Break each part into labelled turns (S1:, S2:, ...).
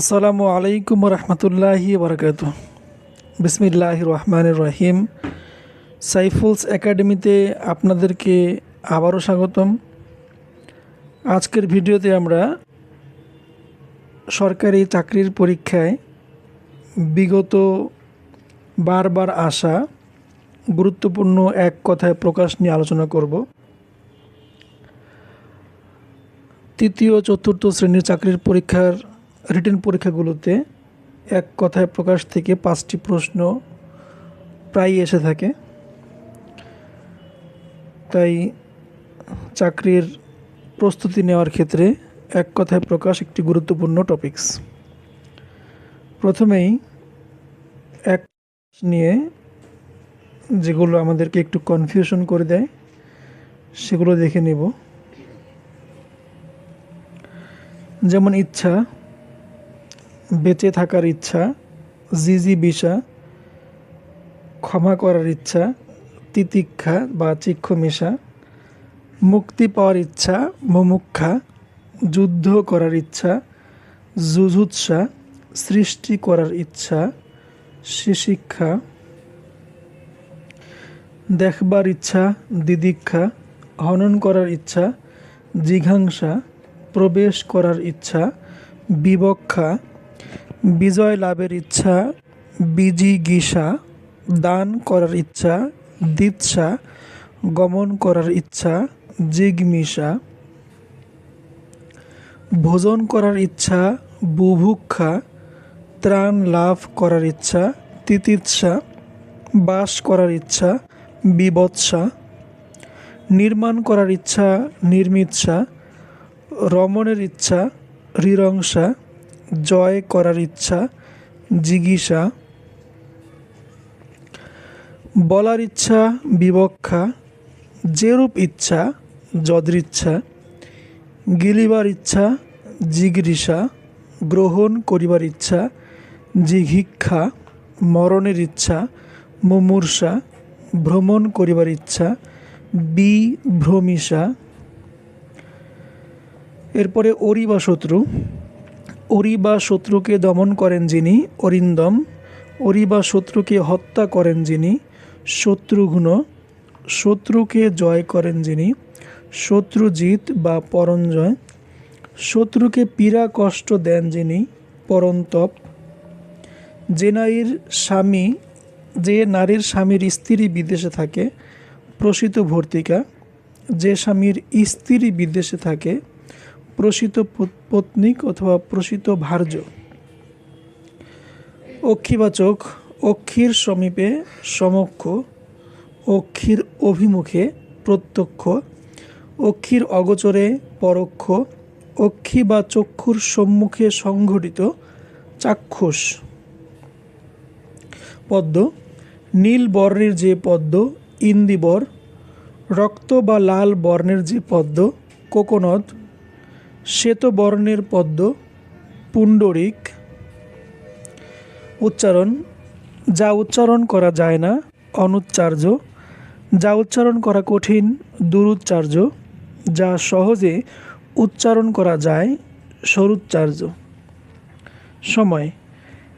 S1: আসসালামু আলাইকুম রহমতুল্লাহি বরকাত বিসমিল্লাহ রহমান রহিম। সাইফুলস একাডেমিতে আপনাদেরকে আবারও স্বাগতম। আজকের ভিডিওতে আমরা সরকারি চাকরির পরীক্ষায় বিগত বারবার আসা গুরুত্বপূর্ণ এক কথায় প্রকাশ নিয়ে আলোচনা করব। তৃতীয় চতুর্থ শ্রেণির চাকরির পরীক্ষার রিটেন পরীক্ষাগুলোতে এক কথায় প্রকাশ থেকে পাঁচটি প্রশ্ন প্রায় এসে থাকে। তাই চাকরির প্রস্তুতি নেওয়ার ক্ষেত্রে এক কথায় প্রকাশ একটি গুরুত্বপূর্ণ টপিকস প্রথমেই এক নিয়ে যেগুলো আমাদেরকে একটু কনফিউশন করে দেয়, সেগুলো দেখে নেব। যেমন ইচ্ছা বেঁচে থাকার ইচ্ছা, জিজি বিষা, ক্ষমা করার ইচ্ছা, তিতিক্ষা বা চিক্ষমিশা মুক্তি পাওয়ার ইচ্ছা, মুমুক্ষা, যুদ্ধ করার ইচ্ছা জুজুৎসা সৃষ্টি করার ইচ্ছা, শিশিক্ষা, দেখবার ইচ্ছা, দিদীক্ষা, হনন করার ইচ্ছা, জিঘাংসা, প্রবেশ করার ইচ্ছা, বিবক্ষা বিজয় লাভের ইচ্ছা বিজিগিষা দান করার ইচ্ছা দিৎসা গমন করার ইচ্ছা জিগমিষা ভোজন করার ইচ্ছা, বুভুক্ষা, ত্রাণ লাভ করার ইচ্ছা তিতিৎসা বাস করার ইচ্ছা, বিবৎসা। নির্মাণ করার ইচ্ছা নির্মিৎসা রমণের ইচ্ছা হৃরংসা জয় করার ইচ্ছা জিগিসা বলার ইচ্ছা, বিবক্ষা। যেরূপ ইচ্ছা, যদৃচ্ছা। গিলিবার ইচ্ছা জিগৃষা গ্রহণ করিবার ইচ্ছা জিঘিক্ষা মরণের ইচ্ছা, মুমূর্ষা। ভ্রমণ করিবার ইচ্ছা, বিভ্রমিষা। এরপরে অরি বা শত্রু। অরি বা শত্রুকে দমন করেন যিনি, অরিন্দম। অরি বা শত্রুকে হত্যা করেন যিনি শত্রুঘ্ন শত্রুকে জয় করেন যিনি, শত্রুজিৎ বা পরঞ্জয়। শত্রুকে পীড়া কষ্ট দেন যিনি, পরন্তপ। যে নারীর স্বামী, যে নারীর স্বামীর স্ত্রী বিদেশে থাকে, প্রসিত ভর্তিকা। যে স্বামীর স্ত্রী বিদেশে থাকে প্রসিত পত্নিক অথবা প্রসিত ভার্য। অক্ষিবাচক, অক্ষির সমীপে সমক্ষ, অক্ষির অভিমুখে প্রত্যক্ষ, অক্ষির অগোচরে পরোক্ষ অক্ষি বা চক্ষুর সম্মুখে সংঘটিত চাক্ষুষ। পদ্ম, নীল বর্ণের যে পদ্ম ইন্দিবর রক্ত বা লাল বর্ণের যে পদ্ম কোকোনদ শ্বেত বর্ণের পদ্ম, পুণ্ডরিক। উচ্চারণ, যা উচ্চারণ করা যায় না, অনুচ্চার্য। যা উচ্চারণ করা কঠিন, দুরুচ্চার্য। যা সহজে উচ্চারণ করা যায়, সরুচ্চার্য। সময়,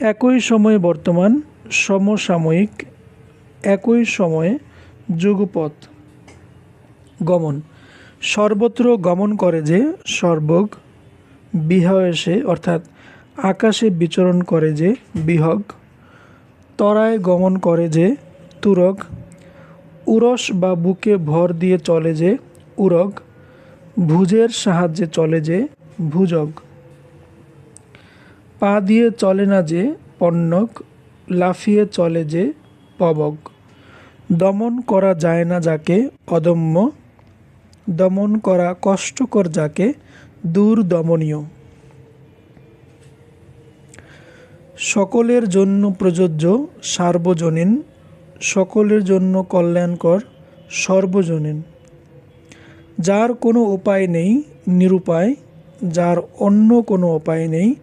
S1: একই সময়ে বর্তমান, সমসাময়িক, একই সময়ে যুগপথ। গমন সর্বত্র গমন করে যে সর্বগ বিহয়েসে অর্থাৎ আকাশে বিচরণ করে যে বিহগ, তরায় গমন করে যে তুরগ, উরস বা বুকে ভর দিয়ে চলে যে উরগ, ভুজের সাহায্যে চলে যে ভুজগ। পা দিয়ে চলে না যে পণ্যক, লাফিয়ে চলে যে পবক। দমন করা যায় না যাকে অদম্য দমন করা কষ্টকর যাকে দূর দমনীয় সকলের জন্য প্রযোজ্য সার্বজনীন, সকলের জন্য কল্যাণকর সর্বজনীন। যার কোনো উপায় নেই, নিরুপায়, যার অন্য কোনো উপায় নেই,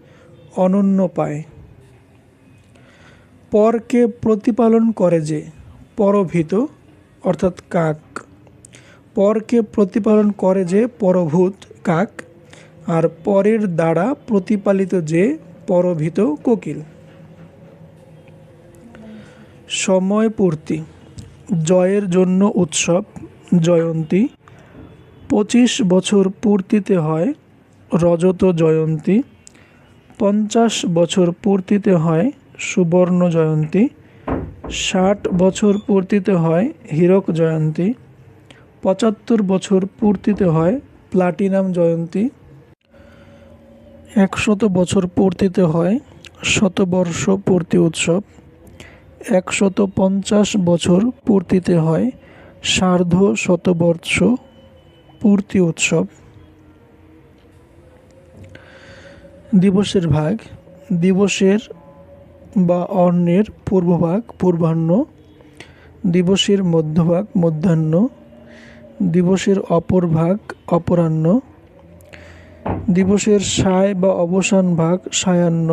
S1: অনন্য পায়। পরকে প্রতিপালন করে যে, পরভীত, অর্থাৎ কাক। পরকে প্রতিপালন করে যে পরভূত কাক, আর পরের দ্বারা প্রতিপালিত যে পরভিত কোকিল। সময় পূর্তি। জয়ের জন্য উৎসব, জয়ন্তী। পঁচিশ বছর পূর্তিতে হয় রজত জয়ন্তী। পঞ্চাশ বছর পূর্তিতে হয় সুবর্ণ জয়ন্তী। ষাট বছর পূর্তিতে হয় হীরক জয়ন্তী। পঁচাত্তর বছর পূর্তিতে হয় প্লাটিনাম জয়ন্তী। একশত বছর পূর্তিতে হয় শতবর্ষ পূর্তি উৎসব। একশত পঞ্চাশ বছর পূর্তিতে হয় সার্ধ শতবর্ষ পূর্তি উৎসব। দিবসের ভাগ, দিবসের বা অন্যের পূর্বভাগ, পূর্বাহ্ন। দিবসের মধ্যভাগ, মধ্যাহ্ন। দিবসের অপর ভাগ অপরাহ্ন, দিবসের সায় বা অবসান ভাগ সায়াহ্ন,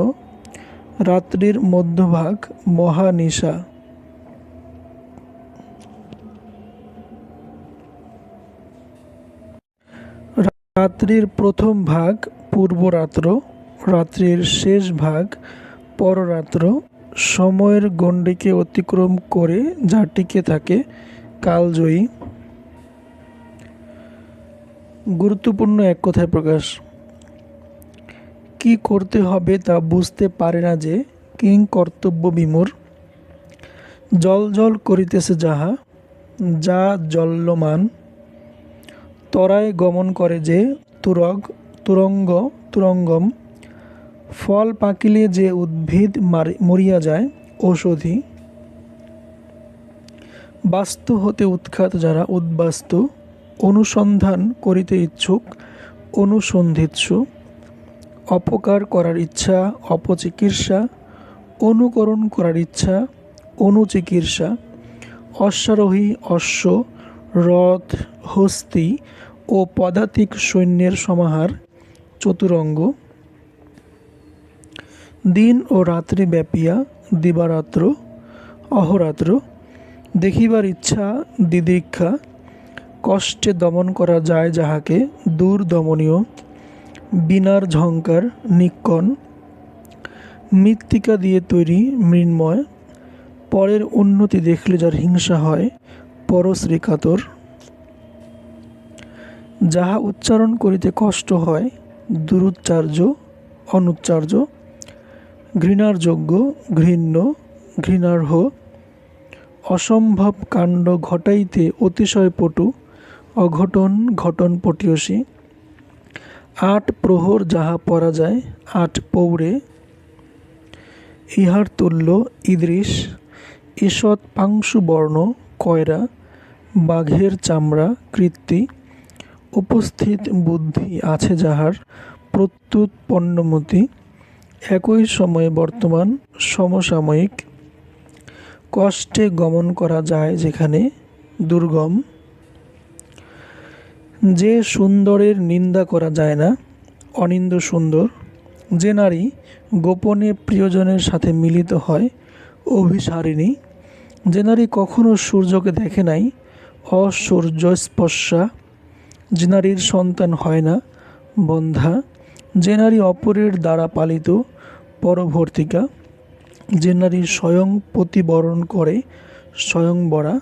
S1: রাত্রির মধ্যভাগ মহানিশা। রাত্রির প্রথম ভাগ পূর্বরাত্র, রাত্রির শেষ ভাগ পররাত্র, সময়ের গণ্ডিকে অতিক্রম করে যা টিকে থাকে কালজয়ী। গুরুত্বপূর্ণ এক কথায় প্রকাশ। কি করতে হবে তা বুঝতে পারে না যে কিং কর্তব্য বিমূর জল জল করিতেছে যাহা, যা জল্যমান তরায় গমন করে যে তুরগ, তুরঙ্গ, তুরঙ্গম। ফল পাকিলে যে উদ্ভিদ মারি- মরিয়া যায়, ঔষধি। বাস্তু হতে উৎখাত যারা উদ্বাস্তু। অনুসন্ধান করিতে ইচ্ছুক, অনুসন্ধিৎসু, অপকার করার ইচ্ছা, অপচিকিৎসা, অনুকরণ করার ইচ্ছা, অনুচিকিৎসা, অশ্বারোহী, অশ্ব, রথ, হস্তি ও পদাতিক সৈন্যের সমাহার, চতুরঙ্গ। দিন ও রাত্রি ব্যাপিয়া, দিবারাত্র, অহরাত্র, দেখিবার ইচ্ছা, দিদীক্ষা কষ্টে দমন করা যায় যাহাকে দূর দমনীয় বিনার ঝঙ্কার, নিক্কণ, মৃত্তিকা দিয়ে তৈরি মৃন্ময়, পরের উন্নতি দেখলে যার হিংসা হয়, পরশ্রীকাতর। যাহা উচ্চারণ করিতে কষ্ট হয় দুরুচ্চার্য অনুচ্চার্য ঘৃণার যোগ্য ঘৃণ্য, ঘৃণার্হ, অসম্ভব কাণ্ড ঘটাইতে অতিশয় পটু। অঘটন ঘটন পটীয়সী। আট প্রহর যাহা পরা যায়, আট পৌরে। ইহার তুল্য ইদৃশ, ঈষৎ পাংশুবর্ণ, কয়রা, বাঘের চামড়া, কৃত্তি, উপস্থিত বুদ্ধি আছে যাহার প্রত্যুৎ পণ্যমতি একই সময়ে বর্তমান সমসাময়িক। কষ্টে গমন করা যায় যেখানে দুর্গম। যে সুন্দরের নিন্দা করা যায় না, অনিন্দ সুন্দর, যে নারী গোপনে প্রিয়জনের সাথে মিলিত হয়, অভিসারিণী, যে নারী কখনো সূর্যকে দেখে নাই অসূর্য স্পর্শা যে নারীর সন্তান হয় না, বন্ধা, যে নারী অপরের দ্বারা পালিত, পরবর্তিকা, যে নারী স্বয়ং প্রতিবরণ করে, স্বয়ংবরা,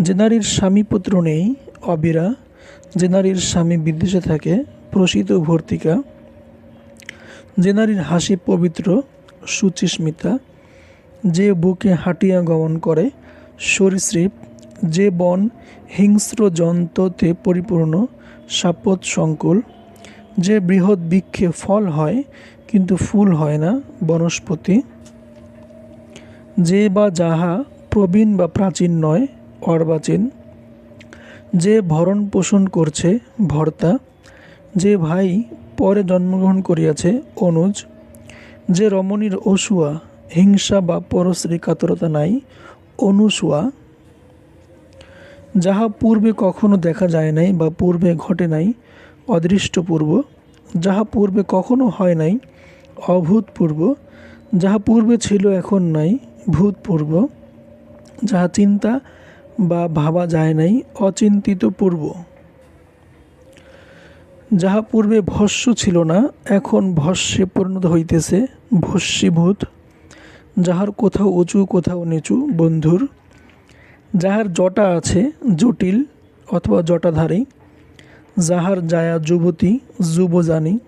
S1: যে নারীর স্বামী পুত্র নেই অবিরা, যে নারীর স্বামী বিদেশে থাকে প্রসিত ভর্তিকা। যে নারীর হাসি পবিত্র, সুচিস্মিতা। যে বুকে হাঁটিয়া গমন করে, সরীসৃপ। যে বন হিংস্র জন্ততে পরিপূর্ণ সাপত সংকুল। যে বৃহৎ বৃক্ষে ফল হয়, কিন্তু ফুল হয় না, বনস্পতি। যে বা যাহা প্রবীণ বা প্রাচীন নয়, অর্বাচীন। যে ভরণ পোষণ করছে ভর্তা, যে ভাই পরে জন্মগ্রহণ করিয়াছে অনুজ, যে রমণীর অসুয়া, হিংসা বা পরশ্রী কাতরতা নাই, অনুসুয়া, যাহা পূর্বে কখনো দেখা যায় নাই বা পূর্বে ঘটে নাই, অদৃষ্টপূর্ব, যাহা পূর্বে কখনো হয় নাই, অভূতপূর্ব, যাহা পূর্বে ছিল এখন নাই, ভূতপূর্ব, যাহা চিন্তা বা ভাবা যায় নাই, অচিন্তিত পূর্ব। যাহা পূর্বে ভস্য ছিল না, এখন ভস্যে পরিণত হইতেছে ভস্মীভূত। যাহার কোথাও উঁচু, কোথাও নিচু, বন্ধুর। যাহার জটা আছে, জটিল অথবা জটাধারী। যাহার জায়া যুবতী যুবজানী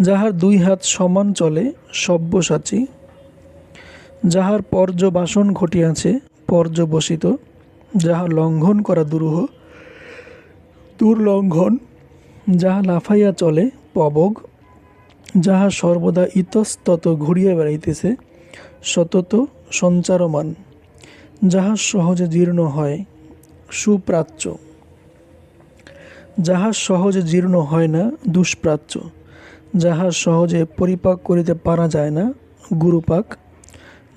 S1: যাহার দুই হাত সমান চলে, সব্যসাচী। যাহার পর্যবাসন ঘটিয়াছে পর্যবসিত, যাহা লঙ্ঘন করা দুরূহ, দুর্লঙ্ঘন, যাহা লাফাইয়া চলে পবগ, যাহা সর্বদা ইতস্তত ঘুরিয়া বেড়াইতেছে, সতত সঞ্চারমান, যাহা সহজে জীর্ণ হয়, সুপ্রাচ্য। যাহা সহজে জীর্ণ হয় না, দুষ্প্রাচ্য। যাহা সহজে পরিপাক করিতে পারা যায় না, গুরুপাক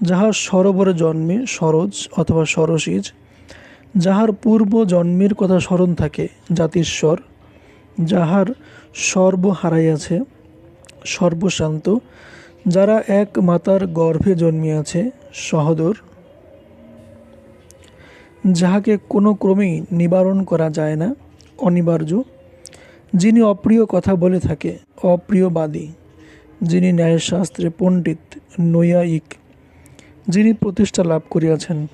S1: যাহা সরোবরে জন্মে সরোজ অথবা সরসীজ যাহার পূর্ব জন্মের কথা স্মরণ থাকে জাতিস্বর, যাহার সর্ব হারাইয়াছে, সর্বশান্ত, যারা এক মাতার গর্ভে জন্মিয়াছে, সহদর। যাহাকে কোনো ক্রমেই নিবারণ করা যায় না, অনিবার্য। যিনি অপ্রিয় কথা বলে থাকে, অপ্রিয়বাদী। যিনি ন্যায়শাস্ত্রে পণ্ডিত, নৈয়ায়িক। যিনি প্রতিষ্ঠা লাভ করিয়াছেন,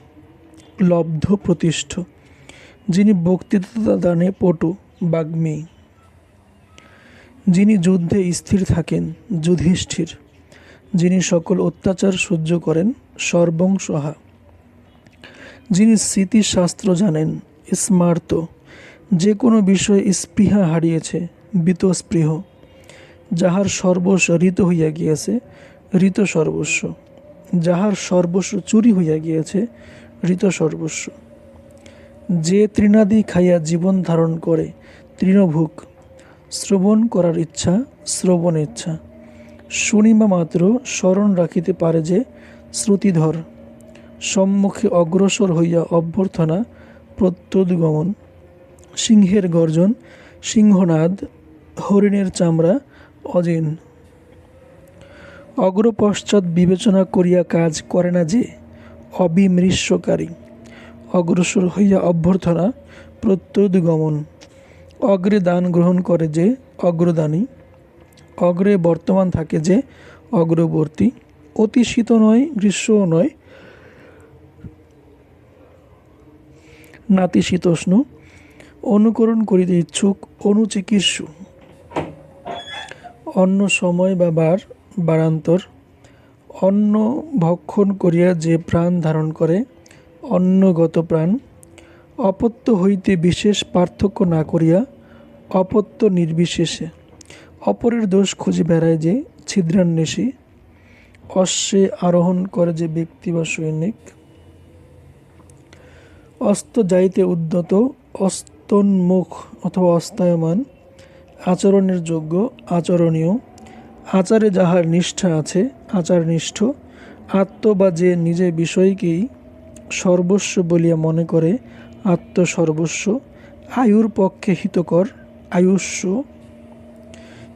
S1: লব্ধ প্রতিষ্ঠ। যিনি বক্তৃতা দানে পটু, বাগ্মী। যিনি যুদ্ধে স্থির থাকেন, যুধিষ্ঠির। যিনি সকল অত্যাচার সহ্য করেন সর্বং সহা যিনি স্মৃতিশাস্ত্র জানেন, স্মার্ত। যে কোনো বিষয়ে স্পৃহা হারিয়েছে, বীতস্পৃহ। যাহার সর্বস্ব ঋত হইয়া গিয়াছে, ঋত সর্বস্ব। যাহার সর্বস্ব চুরি হইয়া গিয়াছে ঋত সর্বস্ব যে তৃণাদি খাইয়া জীবন ধারণ করে তৃণভুক শ্রবণ করার ইচ্ছা শ্রবণ ইচ্ছা। শুনিবা মাত্র স্মরণ রাখিতে পারে যে, শ্রুতিধর, সম্মুখে অগ্রসর হইয়া অভ্যর্থনা, প্রত্যুদ্গমন। সিংহের গর্জন, সিংহনাদ, হরিণের চামড়া, অজিন। অগ্রপশ্চাৎ বিবেচনা করিয়া কাজ করে না যে অবিমৃষ্যকারী অগ্রসর হইয়া অভ্যর্থনা, প্রত্যুদ্গমন। অগ্রে দান গ্রহণ করে যে, অগ্রদানী। অগ্রে বর্তমান থাকে যে, অগ্রবর্তী। অতি শীত নয় গ্রীষ্মও নয়। নাতিশীতোষ্ণ অনুকরণ করিতে ইচ্ছুক, অনুচিকিৎসু। অন্য সময় বা বার বারান্তর। অন্ন ভক্ষণ করিয়া যে প্রাণ ধারণ করে, অন্নগত প্রাণ। অপত্য হইতে বিশেষ পার্থক্য না করিয়া অপত্য নির্বিশেষে। অপরের দোষ খুঁজে বেড়ায় যে ছিদ্রান্বেষী। অশ্বে আরোহণ করে যে ব্যক্তি বা সৈনিক। অস্ত যাইতে উদ্যত, অস্তন্মুখ অথবা অস্তায়মান। আচরণের যোগ্য, আচরণীয়। আচারে যাহার নিষ্ঠা আছে, আচারনিষ্ঠ আত্ম বা যে নিজে বিষয়কেই সর্বস্ব বলিয়া মনে করে, আত্মসর্বস্ব, আয়ুর পক্ষে হিতকর, আয়ুষ্য।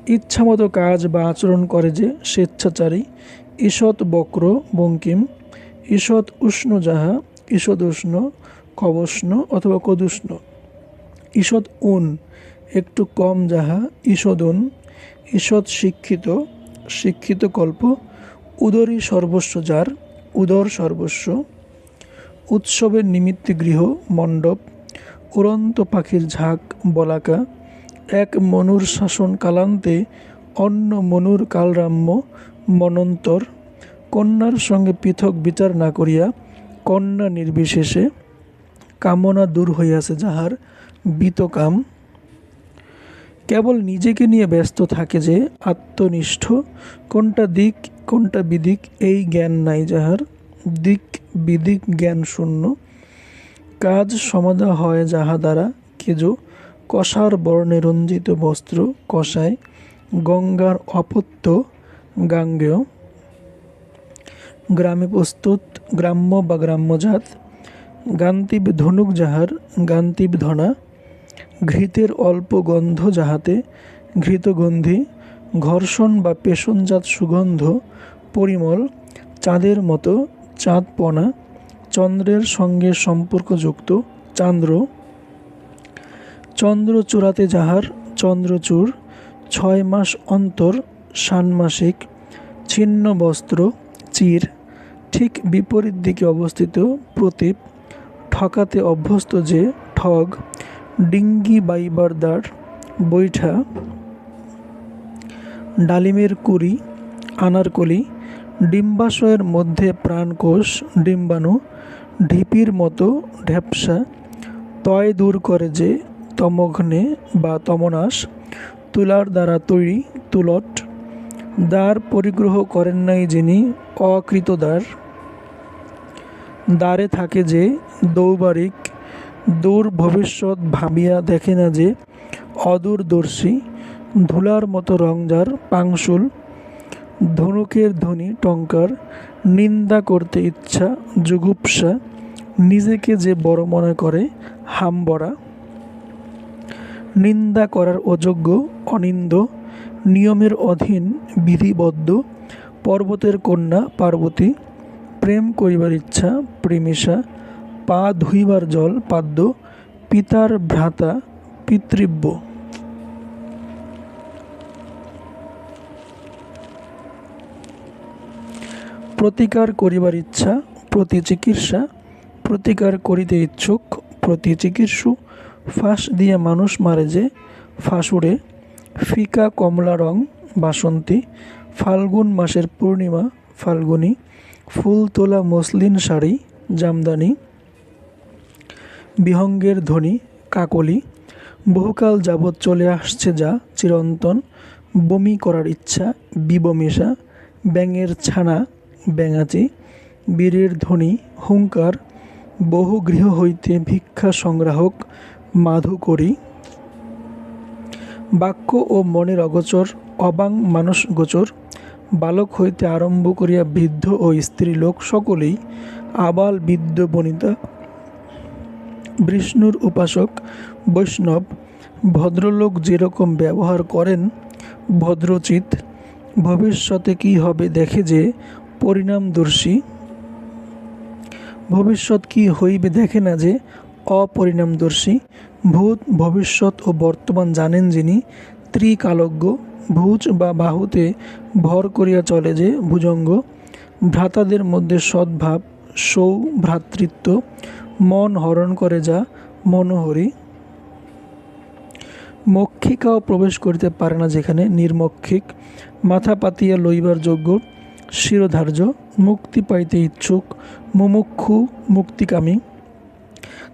S1: ইচ্ছামতো কাজ বা আচরণ করে যে স্বেচ্ছাচারী, ঈষৎ বক্র বঙ্কিম, ঈষৎ উষ্ণ যাহা, ঈষৎ উষ্ণ, কবষ্ণ অথবা কদুষ্ণ। ঈষৎ উন একটু কম যাহা, ঈষদন, ঈষৎ শিক্ষিত শিক্ষিত কল্প উদরই সর্বস্ব যার, উদর সর্বস্ব, উৎসবের নিমিত্তে গৃহ, মণ্ডপ, উড়ন্ত পাখির ঝাঁক, বলাকা, এক মনুর শাসন কালান্তে, অন্য মনুর কালরাম্য, মনন্তর, কন্যার সঙ্গে পৃথক বিচার না করিয়া, কন্যা নির্বিশেষে, কামনা দূর হইয়াছে যাহার বিতকাম। কেবল নিজেকে নিয়ে ব্যস্ত থাকে যে আত্মনিষ্ঠ, কোনটা দিক, কোনটা বিদিক, এই জ্ঞান নাই যাহার। দিক, বিদিক, জ্ঞান শূন্য। কাজ সমাধা হয় যাহা দ্বারা কেজো, কষার বর্ণে রঞ্জিত বস্ত্র, কষায় গঙ্গার অপত্য, গাঙ্গেয়। গ্রামে প্রস্তুত, গ্রাম্য বা গ্রাম্যজাত। গান্তিব ধনুক যাহার, গান্তিব ধনা। ঘৃতের অল্প গন্ধ যাহাতে ঘৃতগন্ধি, ঘর্ষণ বা পেশনজাত সুগন্ধ, পরিমল, চাঁদের মতো চাঁদপনা, চন্দ্রের সঙ্গে সম্পর্কযুক্ত চান্দ্র। চূড়াতে যাহার চন্দ্রচূড় ছয় মাস অন্তর ষান্মাসিক, ছিন্ন বস্ত্র, চির, ঠিক বিপরীত দিকে অবস্থিত প্রতীপ, ঠকাতে অভ্যস্ত যে ঠগ ডিঙ্গি বাইবার দ্বার বৈঠা, ডালিমের কুড়ি, আনারকলি, ডিম্বাশয়ের মধ্যে প্রাণকোষ, ডিম্বাণু, ঢিপির মতো ঢ্যাপসা, তয় দূর করে যে তমঘ্নে বা তমনাশ, তুলার দ্বারা তৈরি তুলট, দ্বার পরিগ্রহ করেন নাই যিনি অকৃত দ্বার দ্বারে থাকে যে দৌবারিক দূর ভবিষ্যৎ ভাবিয়া দেখে না যে অদূরদর্শী ধুলার মতো রংজার পাংশুল, ধনুকের ধ্বনি টঙ্কার, নিন্দা করতে ইচ্ছা জুগুপ্সা, নিজেকে যে বড় মনে করে হামবড়া। নিন্দা করার অযোগ্য, অনিন্দ, নিয়মের অধীন বিধিবদ্ধ, পর্বতের কন্যা, পার্বতী, প্রেম করিবার ইচ্ছা, প্রেমিসা পা ধুইবার জল পাদ্য, পিতার ভ্রাতা, পিতৃব্য। প্রতিকার করিবার ইচ্ছা, প্রতি চিকিৎসা, প্রতিকার করিতে ইচ্ছুক, প্রতি চিকিৎসু। ফাঁস দিয়ে মানুষ মারে যে ফাঁসুড়ে ফিকা কমলা রং, বাসন্তী। ফাল্গুন মাসের পূর্ণিমা, ফাল্গুনি। ফুল তোলা মসলিন শাড়ি, জামদানি। বিহঙ্গের ধ্বনি, কাকলি, বহুকাল যাবৎ চলে আসছে যা চিরন্তন, বমি করার ইচ্ছা বিবমিশা ব্যাঙের ছানা, ব্যাঙাচি, বীরের ধ্বনি হুঙ্কার বহু গৃহ হইতে ভিক্ষা সংগ্রাহক মাধু করি বাক্য ও মনের অগোচর, অবাং মানুষ গোচর, বালক হইতে আরম্ভ করিয়া বৃদ্ধ ও স্ত্রীলোক সকলেই আবাল বৃদ্ধ বনিতা বিষ্ণুর উপাসক বৈষ্ণব ভদ্রলোক যেরকম ব্যবহার করেন ভদ্রচিত ভবিষ্যতে কি হবে দেখে যে পরিণামদর্শী। ভবিষ্যৎ কি হইবে দেখে না যে অপরিণামদর্শী। ভূত ভবিষ্যৎ ও বর্তমান জানেন যিনি, ত্রিকালজ্ঞ, ভুজ বা বাহুতে ভর করিয়া চলে যে ভুজঙ্গ। ভ্রাতাদের মধ্যে সদ্ভাব সৌ ভ্রাতৃত্ব মন হরণ করে যা মনোহরি মক্ষিকাও প্রবেশ করিতে পারে না যেখানে নির্মক্ষিক। মাথা পাতিয়া লইবার যোগ্য শিরোধার্য, মুক্তি পাইতে ইচ্ছুক, মুমুক্ষু মুক্তিকামী।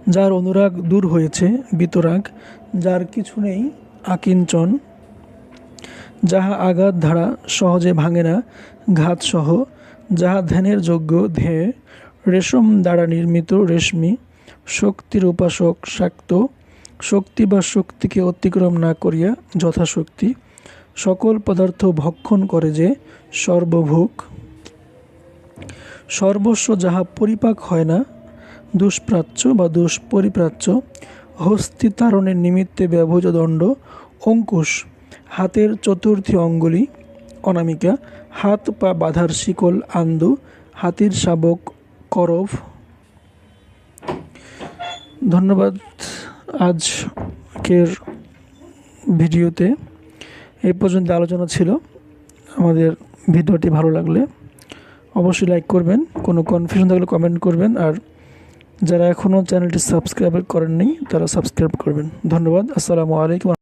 S1: যার অনুরাগ দূর হয়েছে, বিতরাগ, যার কিছু নেই, আকিঞ্চন। যাহা আঘাত ধারা সহজে ভাঙে না ঘাতসহ যাহা ধ্যানের যোগ্য ধেয় রেশম দ্বারা নির্মিত রেশমি শক্তির উপাসক শাক্ত, শক্তি বা শক্তিকে অতিক্রম না করিয়া যথাশক্তি সকল পদার্থ ভক্ষণ করে যে সর্বভোগ। সর্বস্ব যাহা পরিপাক হয় না, দুষ্প্রাচ্য বা দুষ্পরিপ্রাচ্য হস্তি তারণের নিমিত্তে ব্যবহৃত দণ্ড, অঙ্কুশ, হাতের চতুর্থী অঙ্গুলি, অনামিকা, হাত পা বাঁধার শিকল, আন্দু, হাতির শাবক করভ ধন্যবাদ আজকের ভিডিওতে। এই পর্যন্ত আলোচনা ছিল। আমাদের ভিডিওটি ভালো লাগলে অবশ্যই লাইক করবেন, কোনো কনফিউশন থাকলে কমেন্ট করবেন, আর যারা এখনও চ্যানেলটি সাবস্ক্রাইব করেননি, তারা সাবস্ক্রাইব করবেন। ধন্যবাদ, আসসালামু আলাইকুম।